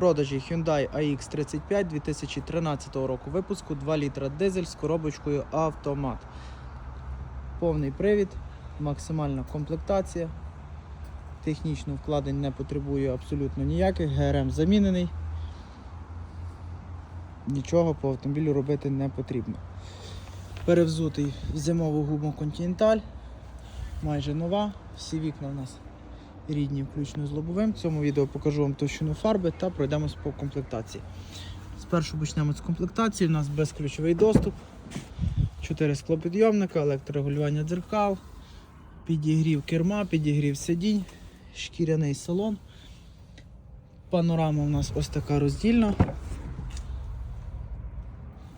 продажі Hyundai AX35 2013 року випуску 2 літра дизель з коробочкою автомат. Повний привід, максимальна комплектація. Технічно вкладень не потребує абсолютно ніяких. ГРМ замінений. Нічого по автомобілю робити не потрібно. Перевзутий в зимову гуму Continental. Майже нова. Всі вікна у нас рідні, включно з лобовим. В цьому відео покажу вам товщину фарби та пройдемось по комплектації. Спершу почнемо з комплектації. У нас безключовий доступ, 4 склопідйомника, електрорегулювання дзеркал, підігрів керма, підігрів сидінь, шкіряний салон. Панорама у нас ось така роздільна.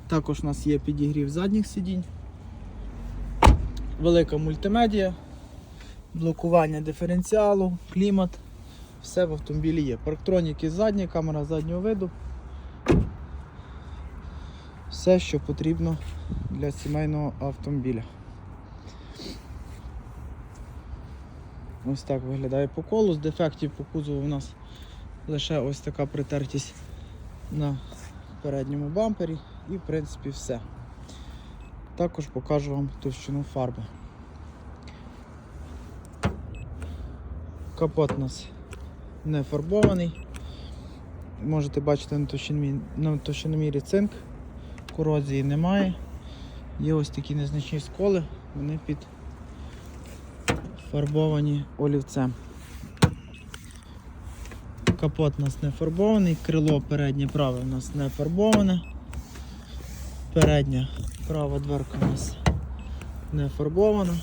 Також у нас є підігрів задніх сидінь, велика мультимедіа, блокування диференціалу, клімат. Все в автомобілі є. Парктроніки задні, камера заднього виду. Все, що потрібно для сімейного автомобіля. Ось так виглядає по колу. З дефектів по кузову у нас лише ось така притертість на передньому бампері і в принципі все. Також покажу вам товщину фарби. Капот у нас не фарбований. Можете бачити на товщиномірі, на товщиномірі цинк, корозії немає. Є ось такі незначні сколи, вони під фарбовані олівцем. Капот у нас не фарбований, крило переднє праве у нас не фарбоване. Передня права дверка у нас не фарбована.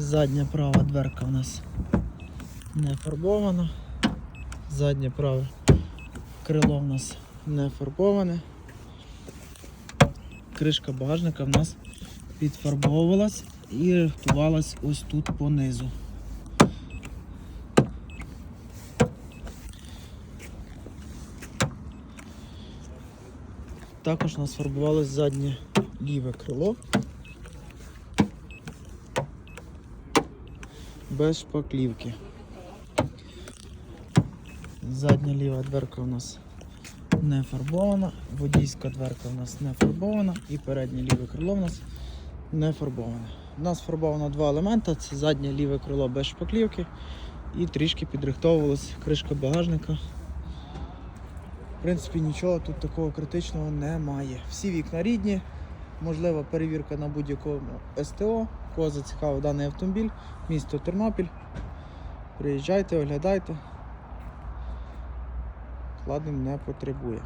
Задня права дверка у нас не фарбована. Заднє праве крило у нас не фарбоване. Кришка багажника в нас підфарбовувалась і рихтувалась ось тут понизу. Також у нас фарбувалось заднє ліве крило. Без шпаклівки. Задня ліва дверка у нас не фарбована, водійська дверка у нас не фарбована і переднє ліве крило у нас не фарбоване. У нас фарбовано два елемента: це заднє ліве крило без шпаклівки і трішки підрихтовувалась кришка багажника. В принципі, нічого тут такого критичного немає. Всі вікна рідні, можлива перевірка на будь-якому СТО. Кого зацікавив даний автомобіль, місто Тернопіль. Приїжджайте, оглядайте. Вкладень не потребує.